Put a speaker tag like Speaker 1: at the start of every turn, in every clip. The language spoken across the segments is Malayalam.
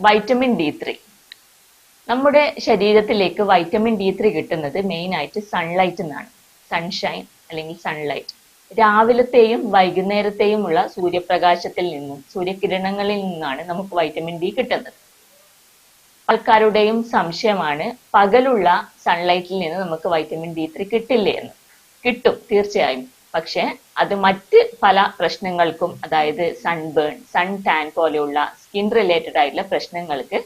Speaker 1: വൈറ്റമിൻ ഡി ത്രീ നമ്മുടെ ശരീരത്തിലേക്ക് വൈറ്റമിൻ ഡി ത്രീ കിട്ടുന്നത് മെയിൻ ആയിട്ട് സൺലൈറ്റ് നിന്നാണ് സൺഷൈൻ അല്ലെങ്കിൽ സൺലൈറ്റ് രാവിലത്തെയും വൈകുന്നേരത്തെയും ഉള്ള സൂര്യപ്രകാശത്തിൽ നിന്നും സൂര്യകിരണങ്ങളിൽ നിന്നാണ് നമുക്ക് വൈറ്റമിൻ ഡി കിട്ടുന്നത്. ആൾക്കാരുടെയും സംശയമാണ് പകലുള്ള സൺലൈറ്റിൽ നിന്ന് നമുക്ക് വൈറ്റമിൻ ഡി ത്രീ കിട്ടില്ലേ എന്ന്. കിട്ടും തീർച്ചയായും. പക്ഷെ അത് മറ്റ് പല പ്രശ്നങ്ങൾക്കും അതായത് സൺബേൺ സൺ ടാൻ പോലെയുള്ള സ്കിൻ റിലേറ്റഡ് ആയിട്ടുള്ള പ്രശ്നങ്ങൾക്ക്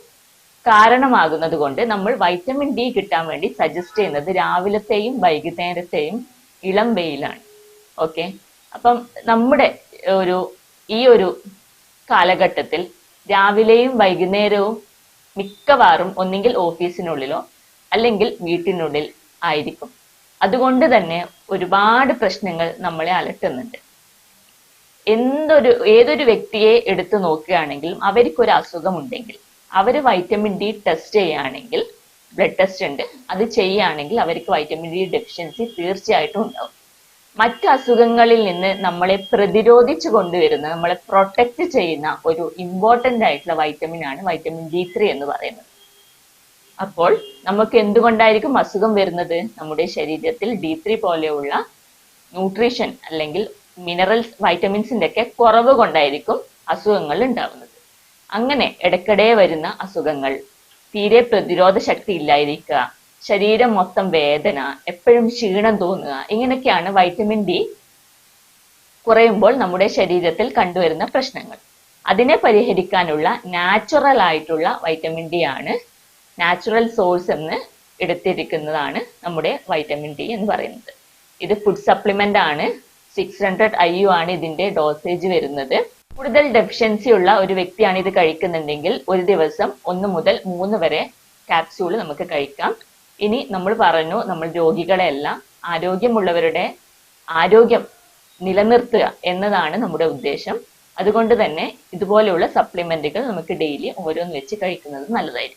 Speaker 1: കാരണമാകുന്നത് കൊണ്ട് നമ്മൾ വൈറ്റമിൻ ഡി കിട്ടാൻ വേണ്ടി സജസ്റ്റ് ചെയ്യുന്നത് രാവിലത്തെയും വൈകുന്നേരത്തെയും ഇളം വെയിലാണ്. ഓക്കെ അപ്പം നമ്മുടെ ഒരു ഈ ഒരു കാലഘട്ടത്തിൽ രാവിലെയും വൈകുന്നേരവും മിക്കവാറും ഒന്നെങ്കിൽ ഓഫീസിനുള്ളിലോ അല്ലെങ്കിൽ വീട്ടിനുള്ളിൽ ആയിരിക്കും. അതുകൊണ്ട് തന്നെ ഒരുപാട് പ്രശ്നങ്ങൾ നമ്മളെ അലട്ടുന്നുണ്ട്. എന്തൊരു ഏതൊരു വ്യക്തിയെ എടുത്തു നോക്കുകയാണെങ്കിലും അവർക്കൊരു അസുഖമുണ്ടെങ്കിൽ അവർ വൈറ്റമിൻ ഡി ടെസ്റ്റ് ചെയ്യുകയാണെങ്കിൽ ബ്ലഡ് ടെസ്റ്റ് ഉണ്ട്. അത് ചെയ്യുകയാണെങ്കിൽ അവർക്ക് വൈറ്റമിൻ ഡി ഡെഫിഷ്യൻസി തീർച്ചയായിട്ടും ഉണ്ടാവും. മറ്റ് അസുഖങ്ങളിൽ നിന്ന് നമ്മളെ പ്രതിരോധിച്ചു കൊണ്ടുവരുന്ന നമ്മളെ പ്രൊട്ടക്ട് ചെയ്യുന്ന ഒരു ഇമ്പോർട്ടന്റ് ആയിട്ടുള്ള വൈറ്റമിൻ ആണ് വൈറ്റമിൻ ഡി ത്രീ എന്ന് പറയുന്നത്. അപ്പോൾ നമുക്ക് എന്തുകൊണ്ടായിരിക്കും അസുഖം വരുന്നത്? നമ്മുടെ ശരീരത്തിൽ ഡി ത്രീ പോലെയുള്ള ന്യൂട്രീഷൻ അല്ലെങ്കിൽ മിനറൽസ് വൈറ്റമിൻസിന്റെ ഒക്കെ കുറവ് കൊണ്ടായിരിക്കും അസുഖങ്ങൾ ഉണ്ടാവുന്നത്. അങ്ങനെ ഇടയ്ക്കിടെ വരുന്ന അസുഖങ്ങൾ തീരെ പ്രതിരോധ ശക്തി ഇല്ലായിരിക്കുക ശരീരം മൊത്തം വേദന എപ്പോഴും ക്ഷീണം തോന്നുക ഇങ്ങനെയൊക്കെയാണ് വൈറ്റമിൻ ഡി കുറയുമ്പോൾ നമ്മുടെ ശരീരത്തിൽ കണ്ടുവരുന്ന പ്രശ്നങ്ങൾ. അതിനെ പരിഹരിക്കാനുള്ള നാച്ചുറൽ ആയിട്ടുള്ള വൈറ്റമിൻ ഡി ആണ് നാച്ചുറൽ സോഴ്സ് എന്ന് എടുത്തിരിക്കുന്നതാണ് നമ്മുടെ വൈറ്റമിൻ ഡി എന്ന് പറയുന്നത്. ഇത് ഫുഡ് സപ്ലിമെന്റ് ആണ്. സിക്സ് ഹൺഡ്രഡ് ഐ യു ആണ് ഇതിന്റെ ഡോസേജ് വരുന്നത്. കൂടുതൽ ഡെഫിഷ്യൻസി ഉള്ള ഒരു വ്യക്തിയാണ് ഇത് കഴിക്കുന്നുണ്ടെങ്കിൽ ഒരു ദിവസം ഒന്ന് മുതൽ മൂന്ന് വരെ ക്യാപ്സ്യൂൾ നമുക്ക് കഴിക്കാം. ഇനി നമ്മൾ പറഞ്ഞു നമ്മൾ രോഗികളെയല്ല ആരോഗ്യമുള്ളവരുടെ ആരോഗ്യം നിലനിർത്തുക എന്നതാണ് നമ്മുടെ ഉദ്ദേശം. അതുകൊണ്ട് തന്നെ ഇതുപോലെയുള്ള സപ്ലിമെന്റുകൾ നമുക്ക് ഡെയിലി ഓരോന്ന് വെച്ച് കഴിക്കുന്നത് നല്ലതായിരിക്കും.